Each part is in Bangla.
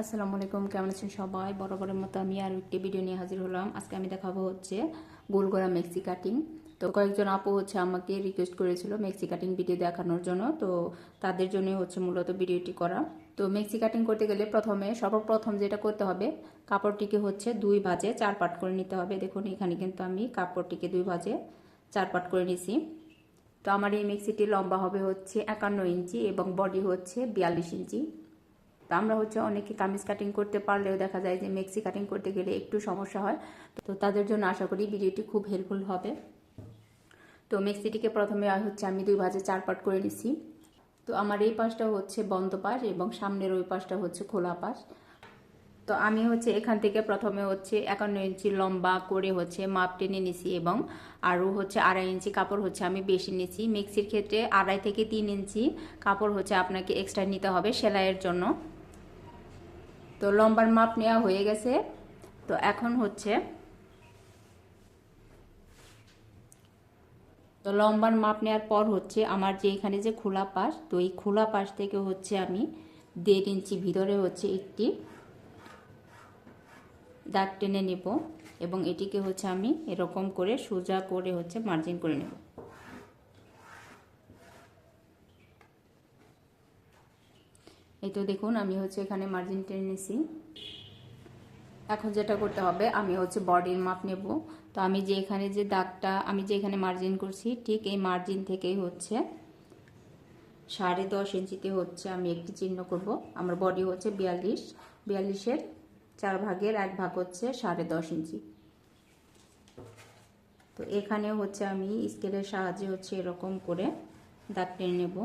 আসসালামু আলাইকুম, কেমন আছেন সবাই? বরাবরের মতো আমি আর একটি ভিডিও নিয়ে হাজির হলাম। আজকে আমি দেখাবো হচ্ছে গোলগড়া মেক্সি কাটিং। তো কয়েকজন আপু হচ্ছে আমাকে রিকোয়েস্ট করেছিল মেক্সি কাটিং ভিডিও দেখানোর জন্য। তো তাদের জন্য হচ্ছে মূলত ভিডিওটি করা। তো মেক্সি কাটিং করতে গেলে প্রথমে সর্বপ্রথম যেটা করতে হবে, কাপড়টিকে হচ্ছে দুই ভাজে চার পাট করে নিতে হবে। দেখুন, এখানে কিন্তু আমি কাপড়টিকে দুই ভাজে চার পাট করে নিছি। তো আমার এই মেক্সিটি লম্বা হবে হচ্ছে একান্ন ইঞ্চি এবং বডি হচ্ছে বিয়াল্লিশ ইঞ্চি। তো আমরা হচ্ছে অনেকে কামিজ কাটিং করতে পারলেও দেখা যায় যে মেক্সি কাটিং করতে গেলে একটু সমস্যা হয়। তো তাদের জন্য আশা করি ভিডিওটি খুব হেল্পফুল হবে। তো মেক্সিটিকে প্রথমে হচ্ছে আমি দুই ভাজে চার পাট করে নিছি। তো আমার এই পাশটা হচ্ছে বন্ধ পাশ এবং সামনের ওই পাশটা হচ্ছে খোলা পাশ। তো আমি হচ্ছে এখান থেকে প্রথমে হচ্ছে একান্ন ইঞ্চি লম্বা করে হচ্ছে মাপ টেনে নিছি এবং আরও হচ্ছে আড়াই ইঞ্চি কাপড় হচ্ছে আমি বেশি নিছি। মিক্সির ক্ষেত্রে আড়াই থেকে তিন ইঞ্চি কাপড় হচ্ছে আপনাকে এক্সট্রা নিতে হবে সেলাইয়ের জন্য। তো লম্বার মাপ নেওয়া হয়ে গেছে। তো এখন হচ্ছে তো লম্বার মাপ নেওয়ার পর হচ্ছে আমার যে এখানে যে খোলা পাশ, তো এই খোলা পাশ থেকে হচ্ছে আমি দেড় ইঞ্চি ভিতরে হচ্ছে একটি দাগ টেনে নেব এবং এটিকে হচ্ছে আমি এরকম করে সোজা করে হচ্ছে মার্জিন করে নেব। এই তো দেখুন, আমি হচ্ছে এখানে মার্জিন টেনে নিছি। এখন যেটা করতে হবে, আমি হচ্ছে বডির মাপ নেব। তো আমি যে এখানে যে দাগটা, আমি যে এখানে মার্জিন করছি, ঠিক এই মার্জিন থেকেই হচ্ছে সাড়ে দশ ইঞ্চিতে হচ্ছে আমি একটি চিহ্ন করব। আমার বডি হচ্ছে বিয়াল্লিশ, বিয়াল্লিশের চার ভাগের এক ভাগ হচ্ছে সাড়ে দশ ইঞ্চি। তো এখানে হচ্ছে আমি স্কেলের সাহায্যে হচ্ছে এরকম করে দাগ টেনে নেব।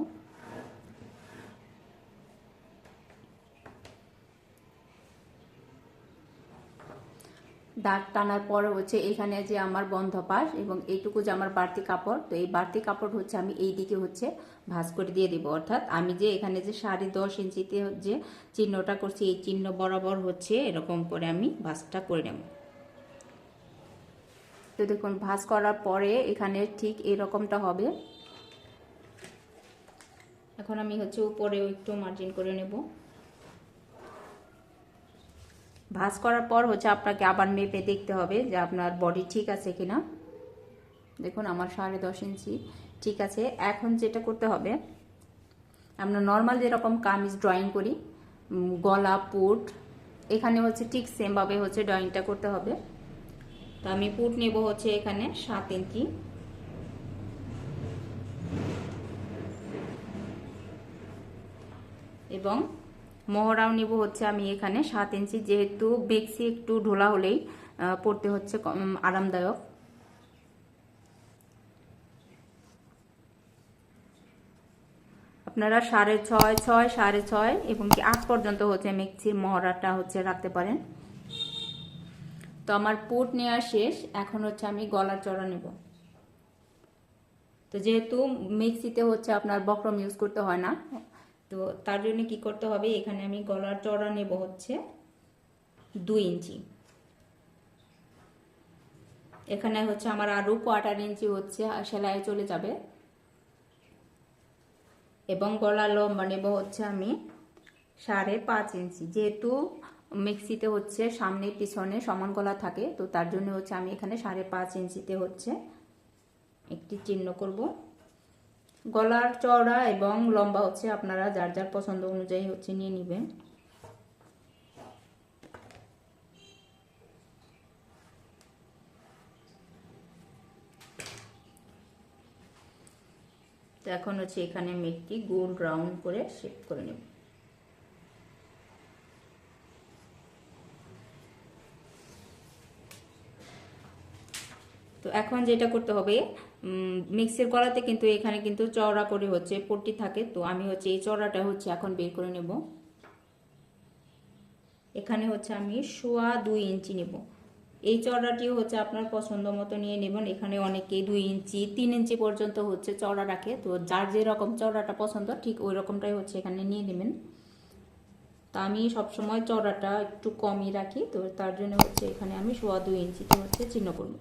দাগ টানার পরে হচ্ছে এখানে যে আমার বন্ধ পাশ এবং এইটুকু যে আমার বাড়তি কাপড়, তো এই বাড়তি কাপড় হচ্ছে আমি এই দিকে হচ্ছে ভাঁজ করে দিয়ে দিব। অর্থাৎ আমি যে এখানে যে সাড়ে দশ ইঞ্চিতে যে চিহ্নটা করছি, এই চিহ্ন বরাবর হচ্ছে এরকম করে আমি ভাঁজটা করে নেব। তো দেখুন, ভাঁজ করার পরে এখানে ঠিক এরকমটা হবে। এখন আমি হচ্ছে উপরেও একটু মার্জিন করে নেব। ভাঁজ করার পর হচ্ছে আপনাকে আবার মেপে দেখতে হবে যে আপনার বডি ঠিক আছে কিনা। দেখুন, আমার সাড়ে দশ ইঞ্চি ঠিক আছে। এখন যেটা করতে হবে, আমরা নর্মাল যেরকম কামিজ ড্রয়িং করি গলা, পুট, এখানে হচ্ছে ঠিক সেমভাবে হচ্ছে ড্রয়িংটা করতে হবে। তো আমি পুট নেব হচ্ছে এখানে সাত ইঞ্চি। এবং মহড়াও নিব হচ্ছে আমি এখানে সাত ইঞ্চি, যেহেতু বেক্সি একটু ঢোলা হলেই পড়তে হচ্ছে আরামদায়ক। আপনারা সাড়ে ছয় ছয়, সাড়ে ছয়, এবং কি আট পর্যন্ত হচ্ছে মিক্সির মহড়াটা হচ্ছে রাখতে পারেন। তো আমার পুট নেওয়া শেষ, এখন হচ্ছে আমি গলার চড়া নেব। তো যেহেতু মিক্সিতে হচ্ছে আপনার বক্রম ইউজ করতে হয় না তো তার জন্য কি করতে হবে? এখানে আমি গলার চড়া নেব হচ্ছে দুই ইঞ্চি। এখানে হচ্ছে আমার আরও কোয়ার্টার ইঞ্চি হচ্ছে সেলাই চলে যাবে। এবং গলার লম্বা নেব হচ্ছে আমি সাড়ে পাঁচ ইঞ্চি। যেহেতু মিক্সিতে হচ্ছে সামনে পিছনে সমান গলা থাকে, তো তার জন্য হচ্ছে আমি এখানে সাড়ে পাঁচ ইঞ্চিতে হচ্ছে একটি চিহ্ন করব। গলার চওড়া এবং লম্বা হচ্ছে আপনারা যার যার পছন্দ অনুযায়ী হচ্ছে নিয়ে নেবেন। এখন হচ্ছে এখানে একটি গোল রাউন্ড করে শেপ করে নেব। তো এখন যেটা করতে হবে মিক্সির গলাতে কিন্তু এখানে কিন্তু চওড়া করে হচ্ছে পট্টি থাকে। তো আমি হচ্ছে এই চওড়াটা হচ্ছে এখন বের করে নেব। এখানে হচ্ছে আমি সোয়া দুই ইঞ্চি নেব। এই চওড়াটিও হচ্ছে আপনার পছন্দ মতো নিয়ে নেবেন। এখানে অনেকে দুই ইঞ্চি, তিন ইঞ্চি পর্যন্ত হচ্ছে চওড়া রাখে। তো যার যেরকম চওড়াটা পছন্দ, ঠিক ওই রকমটাই হচ্ছে এখানে নিয়ে নেবেন। তা আমি সবসময় চওড়াটা একটু কমই রাখি। তো তার জন্য হচ্ছে এখানে আমি সোয়া দুই ইঞ্চিতে হচ্ছে চিহ্ন করব।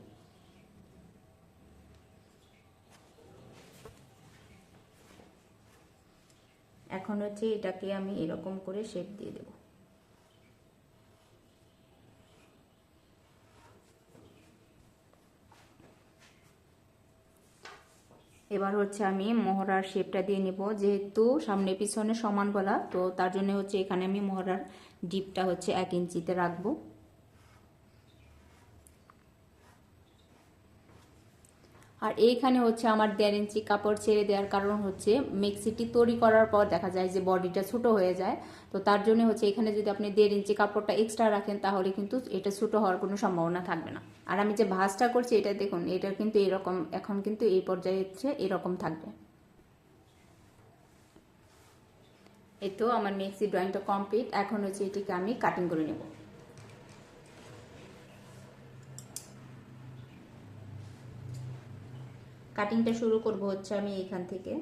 এখন হচ্ছে এটাকে আমি এরকম করে শেপ দিয়ে দেব। এবার হচ্ছে আমি মহরার শেপটা দিয়ে নেব, যেহেতু সামনে পিছনে সমান বলা, তো তার জন্য হচ্ছে এখানে আমি মহরার ডিপটা হচ্ছে এক ইঞ্চিতে রাখব। আর এইখানে হচ্ছে আমার দেড় ইঞ্চি কাপড় ছেড়ে দেওয়ার কারণ হচ্ছে মিক্সিটি তৈরি করার পর দেখা যায় যে বডিটা ছোট হয়ে যায়। তো তার জন্য হচ্ছে এখানে যদি আপনি দেড় ইঞ্চি কাপড়টা এক্সট্রা রাখেন তাহলে কিন্তু এটা ছোটো হওয়ার কোনো সম্ভাবনা থাকবে না। আর আমি যে ভাঁজটা করছি এটা দেখুন, এটা কিন্তু এরকম, এখন কিন্তু এই পর্যায়ে হচ্ছে এরকম থাকবে। এই তো আমার মিক্সি ড্রয়িংটা কমপ্লিট এখন হচ্ছে এটিকে আমি কাটিং করে নেব। কাটিংটা শুরু করব হচ্ছে আমি এইখান থেকে।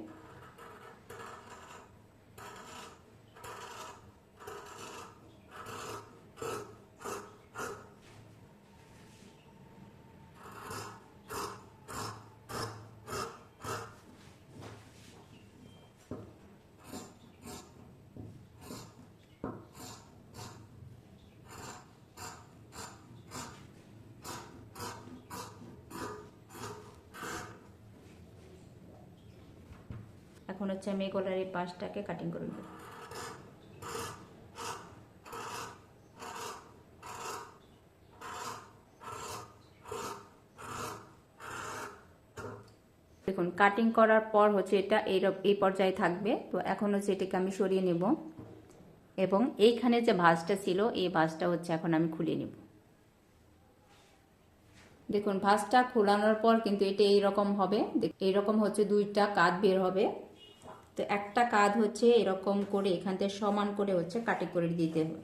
এখন হচ্ছে আমি গলার এই পাশটাকে কাটিং করে নেব। দেখুন কাটিং করার পর হচ্ছে এটা এই এই পর্যায়ে থাকবে। তো এখন হচ্ছে এটাকে আমি সরিয়ে নেব এবং এইখানে যে ভাঁজটা ছিল, এই ভাঁজটা হচ্ছে এখন আমি খুলে নেব। দেখুন, ভাঁজটা খোলানোর পর কিন্তু এটা এইরকম হবে। এইরকম হচ্ছে দুইটা কাঁধ বের হবে। তো একটা কাঁধ হচ্ছে এরকম করে, এখান থেকে সমান করে হচ্ছে কাটি করে দিতে হবে।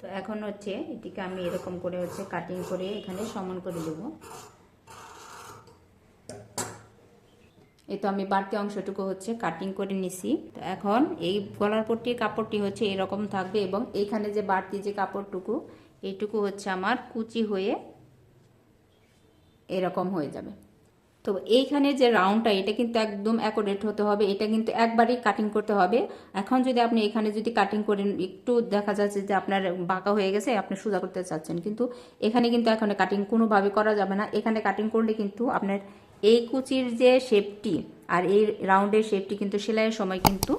তো এখন হচ্ছে এটিকে আমি এরকম করে হচ্ছে কাটিং করে এখানে সমান করে দেব। এই তো আমি বাড়তি অংশটুকু হচ্ছে কাটিং করে নিছি। তো এখন এই গলার পট্টির কাপড়টি হচ্ছে এরকম থাকবে এবং এইখানে যে বাড়তি যে কাপড়টুকু, এইটুকু হচ্ছে আমার কুচি হয়ে এরকম হয়ে যাবে। তো এইখানে যে রাউন্ডটা এটা কিন্তু একদম অ্যাকোরেট হতে হবে। এটা কিন্তু একবারই কাটিং করতে হবে। এখন যদি আপনি এখানে যদি কাটিং করেন, একটু দেখা যাচ্ছে যে আপনার বাঁকা হয়ে গেছে, আপনি সোজা করতে চাচ্ছেন। কিন্তু এখানে কিন্তু এখানে কাটিং কোনোভাবে করা যাবে না। এখানে কাটিং করলে কিন্তু আপনার এই কুচির যে শেপটি আর এই রাউন্ডের শেপটি কিন্তু সেলাইয়ের সময় কিন্তু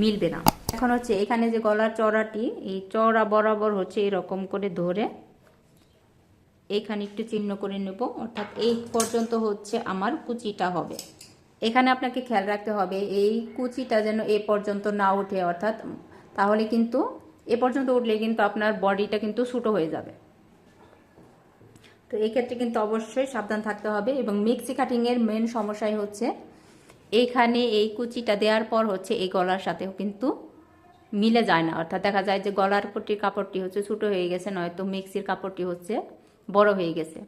মিলবে না। এখন হচ্ছে এখানে যে গলার চড়াটি, এই চড়া বরাবর হচ্ছে এরকম করে ধরে এখানে একটু চিহ্ন করে নেব। অর্থাৎ এই পর্যন্ত হচ্ছে আমার কুচিটা হবে। এখানে আপনাকে খেয়াল রাখতে হবে, এই কুচিটা যেন এ পর্যন্ত না ওঠে, অর্থাৎ তাহলে কিন্তু এ পর্যন্ত উঠলে কিন্তু আপনার বডিটা কিন্তু ছোটো হয়ে যাবে। তো এই ক্ষেত্রে কিন্তু অবশ্যই সাবধান থাকতে হবে এবং মিক্সি কাটিংয়ের মেন সমস্যাই হচ্ছে এইখানে এই কুচিটা দেওয়ার পর হচ্ছে এই গলার সাথেও কিন্তু মিলে যায় না। অর্থাৎ দেখা যায় যে গলার পট্টির কাপড়টি হচ্ছে ছোটো হয়ে গেছে, নয়তো মিক্সির কাপড়টি হচ্ছে বড় হয়ে গেছে।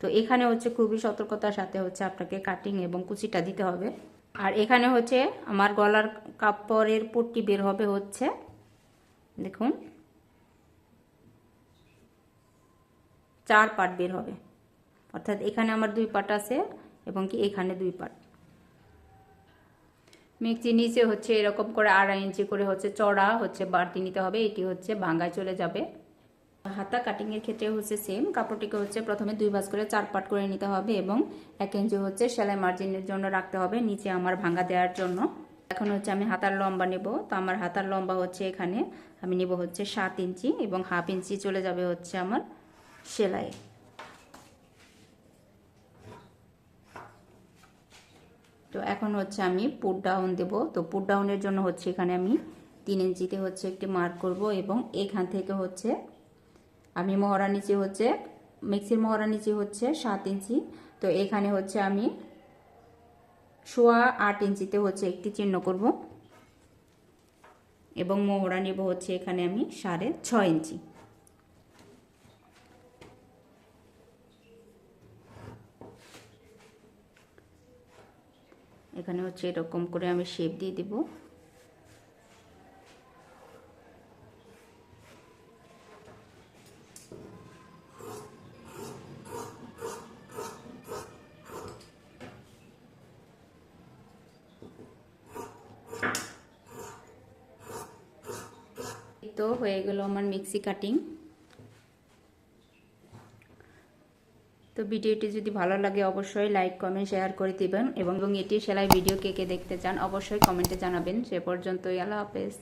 তো এখানে হচ্ছে খুবই সতর্কতার সাথে হচ্ছে আপনাকে কাটিং এবং কুচিটা দিতে হবে। আর এখানে হচ্ছে আমার গলার কাপড়ের পট্টি বের হবে হচ্ছে, দেখুন। চার পাট বের হবে। অর্থাৎ এখানে আমার দুই পাট আছে এবং কি এখানে দুই পাট। মিক্সি নিচে হচ্ছে এরকম করে আড়াই ইঞ্চি করে হচ্ছে চড়া হচ্ছে বাড়তি নিতে হবে। এটি হচ্ছে ভাঙ্গায় চলে যাবে। হাতা কাটিংয়ের ক্ষেত্রে হচ্ছে সেম কাপড়টিকে হচ্ছে প্রথমে দুই ভাঁজ করে চার পাট করে নিতে হবে এবং এক ইঞ্চি হচ্ছে সেলাই মার্জিনের জন্য রাখতে হবে নিচে আমার ভাঙ্গা দেওয়ার জন্য। এখন হচ্ছে আমি হাতার লম্বা নেব। তো আমার হাতার লম্বা হচ্ছে এখানে। আমি নেব হচ্ছে সাত ইঞ্চি এবং হাফ ইঞ্চি চলে যাবে হচ্ছে আমার সেলাই তো এখন হচ্ছে আমি পুট ডাউন দেব। তো পুট ডাউনের জন্য হচ্ছে এখানে আমি তিন ইঞ্চিতে হচ্ছে একটি মার্ক করব এবং এখান থেকে হচ্ছে আমি মহড়া নিচে হচ্ছে, মিক্সির মহড়া নিচে হচ্ছে সাত ইঞ্চি। তো এখানে হচ্ছে আমি সোয়া আট ইঞ্চিতে হচ্ছে একটি চিহ্ন করব। এবং মোহরা নেব হচ্ছে এখানে আমি সাড়ে ছয় ইঞ্চি। এখানে হচ্ছে এরকম করে আমি শেপ দিয়ে দেবো। তো হয়ে গেল আমার মিক্সি কাটিং। তো ভিডিওটি যদি ভালো লাগে অবশ্যই লাইক, কমেন্ট, শেয়ার করে দিবেন এবং এটি সেলাই ভিডিও কে কে দেখতে চান অবশ্যই কমেন্টে জানাবেন। সে পর্যন্তই, আল্লাহ হাফেজ।